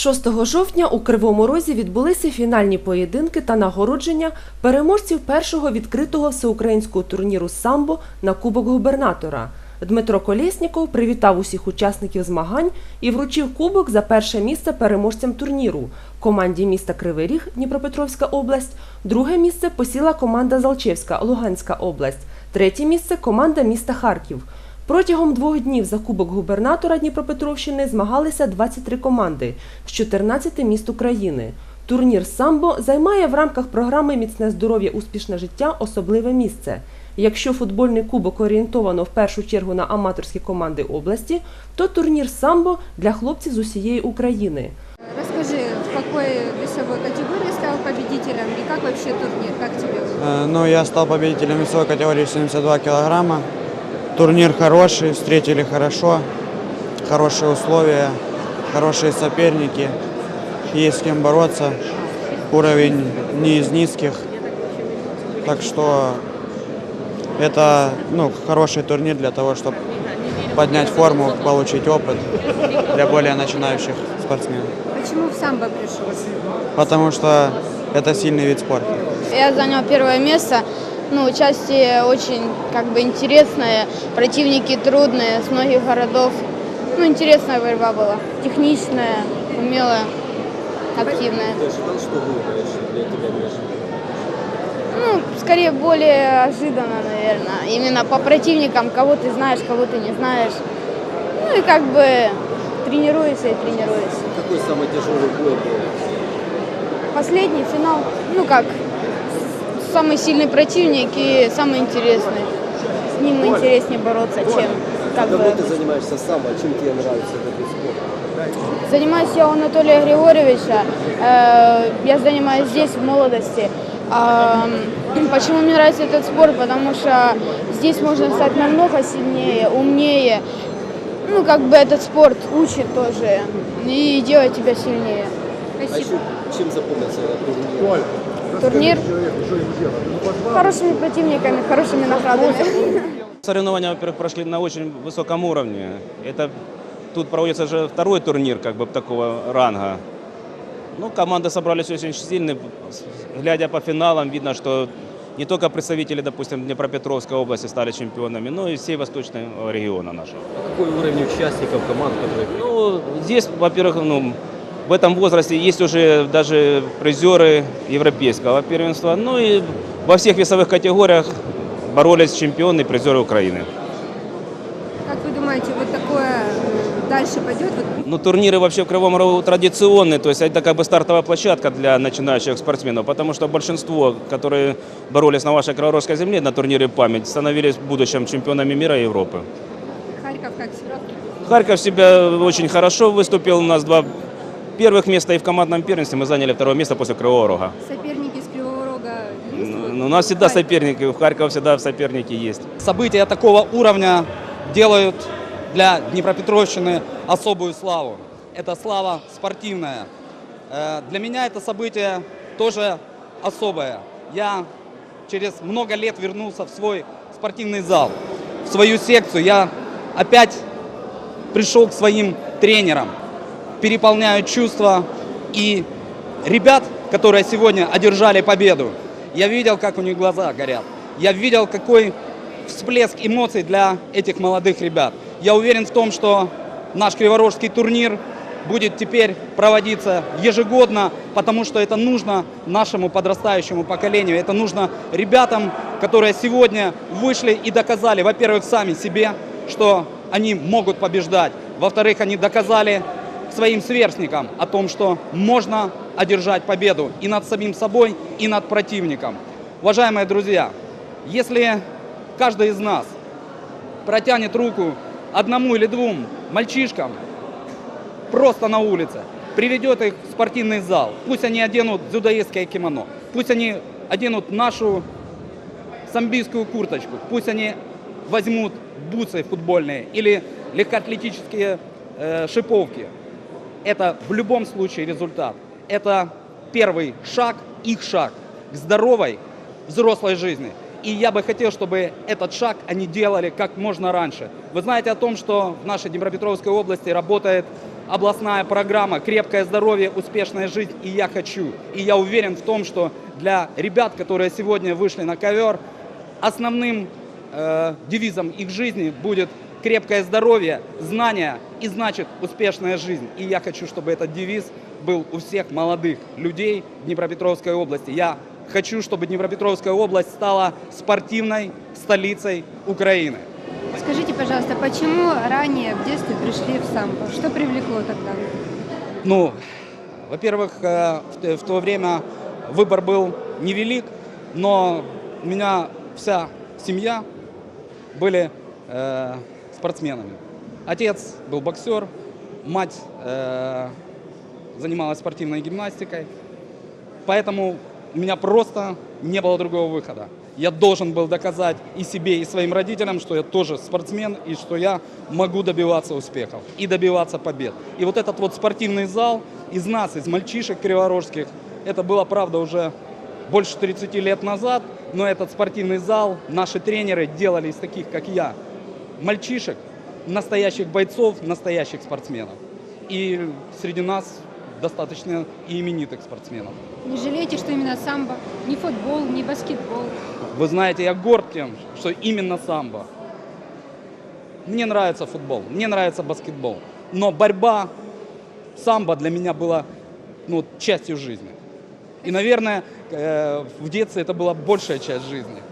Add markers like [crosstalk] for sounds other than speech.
6 жовтня у Кривому Розі відбулися фінальні поєдинки та нагородження переможців першого відкритого всеукраїнського турніру самбо на Кубок губернатора. Дмитро Колєсніков привітав усіх учасників змагань і вручив кубок за перше місце переможцям турніру. Команді міста Кривий Ріг, Дніпропетровська область. Друге місце посіла команда Залчевська, Луганська область. Третє місце команда міста Харків. Протягом двох днів за Кубок губернатора Дніпропетровщини змагалися 23 команди з 14 міст України. Турнір самбо займає в рамках програми Міцне здоров'я, успішне життя особливе місце. Якщо футбольний кубок орієнтовано в першу чергу на аматорські команди області, то турнір самбо для хлопців з усієї України. Расскажи, в какой весовой категории стал победителем и как вообще турнир, как тебе? Э, Ну, я стал победителем весовой категории 72 килограмма. Турнир хороший, встретили хорошо, хорошие условия, хорошие соперники, есть с кем бороться. Уровень не из низких, так что это ну, хороший турнир для того, чтобы поднять форму, получить опыт для более начинающих спортсменов. Почему в самбо пришел? Потому что это сильный вид спорта. Я занял первое место. Ну, участие очень как бы интересное, противники трудные, с многих городов. Ну, интересная борьба была, техничная, умелая, активная. Ты ожидал, что выиграешь или тебя не ожидал? Ну, скорее более ожиданно, наверное. Именно по противникам, кого ты знаешь, кого ты не знаешь. Ну и как бы тренируешься и тренируешься. Какой самый тяжелый бой был? Последний финал, ну как, самый сильный противник и самый интересный. С ним интереснее бороться, чем как бы. Давно ты занимаешься самбо, чем тебе нравится этот вид спорта? Занимаюсь я у Анатолия Григорьевича. Э, Я занимаюсь здесь в молодости. А, [clears throat] Почему мне нравится этот спорт? Потому что здесь можно стать намного сильнее, умнее. Ну, как бы этот спорт учит тоже и делает тебя сильнее. А еще чем запомнился этот турнир? Турнир хорошими противниками, хорошими наградами. Соревнования, во-первых, прошли на очень высоком уровне. Это тут проводится же второй турнир как бы такого ранга. Ну, команды собрались очень сильные. Глядя по финалам, видно, что не только представители, допустим, Днепропетровской области стали чемпионами, но и всей восточного региона нашего. А какой уровень участников команд, которые Ну, здесь, во-первых, ну, в этом возрасте есть уже даже призеры европейского первенства. Ну и во всех весовых категориях боролись чемпионы и призеры Украины. Как вы думаете, вот такое э, дальше пойдет? Ну, турниры вообще в Кривом Рогу традиционные, то есть это как бы стартовая площадка для начинающих спортсменов, потому что большинство, которые боролись на вашей Криворожской земле на турнире «Память», становились в будущем чемпионами мира и Европы. Харьков как себя? Харьков себя очень хорошо выступил, у нас два первых места и в командном первенстве мы заняли второе место после Кривого Рога. Соперники с Кривого Рога есть? вот? Ну, У нас всегда Харьков. соперники, в Харьков всегда соперники есть. события такого уровня делают для Днепропетровщины особую славу. Это слава спортивная. Э, Для меня это событие тоже особое. Я через много лет вернулся в свой спортивный зал, в свою секцию. Я опять пришел к своим тренерам, переполняют чувства. И ребят, которые сегодня одержали победу, я видел, как у них глаза горят. Я видел, какой всплеск эмоций для этих молодых ребят. Я уверен в том, что наш Криворожский турнир будет теперь проводиться ежегодно, потому что это нужно нашему подрастающему поколению, это нужно ребятам, которые сегодня вышли и доказали, во-первых, сами себе, что они могут побеждать, во-вторых, они доказали своим сверстникам о том, что можно одержать победу и над самим собой, и над противником. Уважаемые друзья, если каждый из нас протянет руку одному или двум мальчишкам просто на улице, приведет их в спортивный зал, пусть они оденут дзюдоистское кимоно, пусть они оденут нашу самбийскую курточку, пусть они возьмут бусы футбольные или легкоатлетические э, шиповки. Это в любом случае результат. Это первый шаг, их шаг к здоровой взрослой жизни. И я бы хотел, чтобы этот шаг они делали как можно раньше. Вы знаете о том, что в нашей Днепропетровской области работает областная программа «Крепкое здоровье, успешная жизнь» и я хочу. И я уверен в том, что для ребят, которые сегодня вышли на ковер, основным э, девизом их жизни будет крепкое здоровье, знания и значит успешная жизнь. И я хочу, чтобы этот девиз был у всех молодых людей Днепропетровской области. Я хочу, чтобы Днепропетровская область стала спортивной столицей Украины. Скажите, пожалуйста, почему ранее в детстве пришли в самбо? Что привлекло тогда? Ну, во-первых, э, в то время выбор был невелик, но у меня вся семья были э, спортсменами. Отец был боксер, мать э, занималась спортивной гимнастикой, поэтому у меня просто не было другого выхода. Я должен был доказать и себе, и своим родителям, что я тоже спортсмен, и что я могу добиваться успехов и добиваться побед. И вот этот вот спортивный зал из нас, из мальчишек криворожских, это было, правда, уже больше 30 лет назад, но этот спортивный зал наши тренеры делали из таких, как я, мальчишек, настоящих бойцов, настоящих спортсменов. И среди нас достаточно и именитых спортсменов. Не жалеете, что именно самбо? Не футбол, не баскетбол. Вы знаете, я горд тем, что именно самбо. Мне нравится футбол, мне нравится баскетбол. Но борьба, самбо для меня была ну, частью жизни. И, наверное, э, в детстве это была большая часть жизни.